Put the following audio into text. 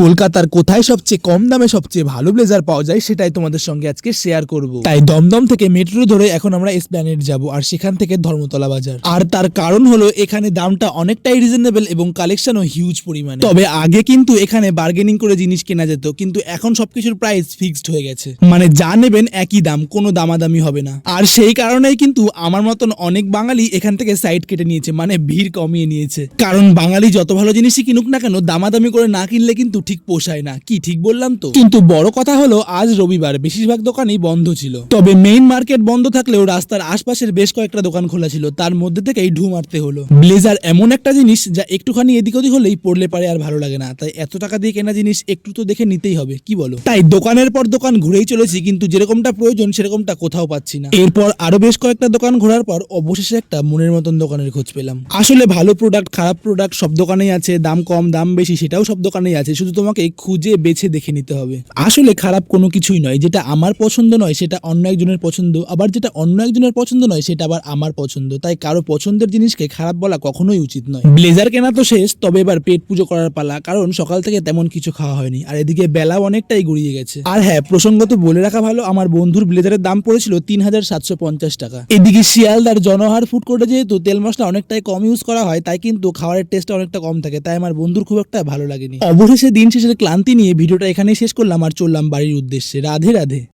কলকাতার কোথায় সবচেয়ে কম দামে সবচেয়ে ভালো ব্লেজার পাওয়া যায় সেটাই তোমাদের সঙ্গে আজকে শেয়ার করব। তাই দমদম থেকে মেট্রো ধরে এখন আমরা এসপ্ল্যানেড যাব আর সেখান থেকে ধর্মতলা বাজার। আর তার কারণ হলো এখানে দামটা অনেকটাই রিজনেবল এবং কালেকশনও হিউজ পরিমাণে। তবে আগে কিন্তু এখানে বার্গেনিং করে জিনিস কেনা যেত, কিন্তু এখন সবকিছুর প্রাইস ফিক্সড হয়ে গেছে। মানে যা নেবেন একই দাম, কোনো দামাদামি হবে না। আর সেই কারণেই কিন্তু আমার মতন অনেক বাঙালি এখান থেকে সাইড কেটে নিয়েছে মানে ভিড় কমিয়ে নিয়েছে। কারণ বাঙালি যত ভালো জিনিসই কিনুক না কেন, দামাদামি করে না কিনলে কিন্তু ঠিক পোষায় না। কি ঠিক বললাম তো? কিন্তু বড় কথা হলো, আজ রবিবার বেশিরভাগ দোকানই বন্ধ ছিল। তবে মেইন মার্কেট বন্ধ থাকলেও রাস্তার আশপাশের বেশ কয়েকটা দোকান খোলা ছিল। তার মধ্যে থেকেই ঢু মারতে হলো। ব্লেজার এমন একটা জিনিস যা একটুখানি এদিক ওদিক হলেই পড়লে পারে আর ভালো লাগে না। তাই এত টাকা দিয়ে কেনা জিনিস একটু তো দেখে নিতেই হবে, কি বলো? তাই দোকানের পর দোকান ঘুরেই চলেছি, কিন্তু যেরকমটা প্রয়োজন সেরকমটা কোথাও পাচ্ছি না। এরপর আরও বেশ কয়েকটা দোকান ঘোরার পর অবশেষে একটা মনের মতন দোকানের খোঁজ পেলাম। আসলে ভালো প্রোডাক্ট খারাপ প্রোডাক্ট সব দোকানেই আছে, দাম কম, দাম বেশি, সেটাও সব দোকানেই আছে। শুধু তোমাকে খুঁজে বেছে দেখে নিতে হবে। আসলে খারাপ কোনো কিছুই নয়। যেটা আমার পছন্দ নয়, সেটা অন্য একজনের পছন্দ। আবার যেটা অন্য একজনের পছন্দ নয়, সেটা আবার আমার পছন্দ। তাই কারও পছন্দের জিনিসকে খারাপ বলা কখনোই উচিত নয়। ব্লেজার কেনা তো শেষ, তবে এবার পেট পুজো করার পালা, কারণ সকাল থেকে তেমন কিছু খাওয়া হয়নি। আর এদিকে বেলাও অনেকটাই গড়িয়ে গেছে। আর হ্যাঁ প্রসঙ্গত বলে রাখা ভালো, আমার বন্ধুর ব্লেজারের দাম পড়েছিল তিন হাজার সাতশো পঞ্চাশ টাকা। এদিকে শিয়ালদার জনহার ফুড কোর্টে যেহেতু তেল মশলা অনেকটাই কম ইউজ করা হয়, তাই কিন্তু খাবারের টেস্টটা অনেকটা কম থাকে, তাই আমার বন্ধুর খুব একটা ভালো লাগেনি। অবশেষে দিন শেষের ক্লান্তি নিয়ে ভিডিওটা এখানেই শেষ করলাম আর চললাম বাড়ির উদ্দেশ্যে। রাধে রাধে।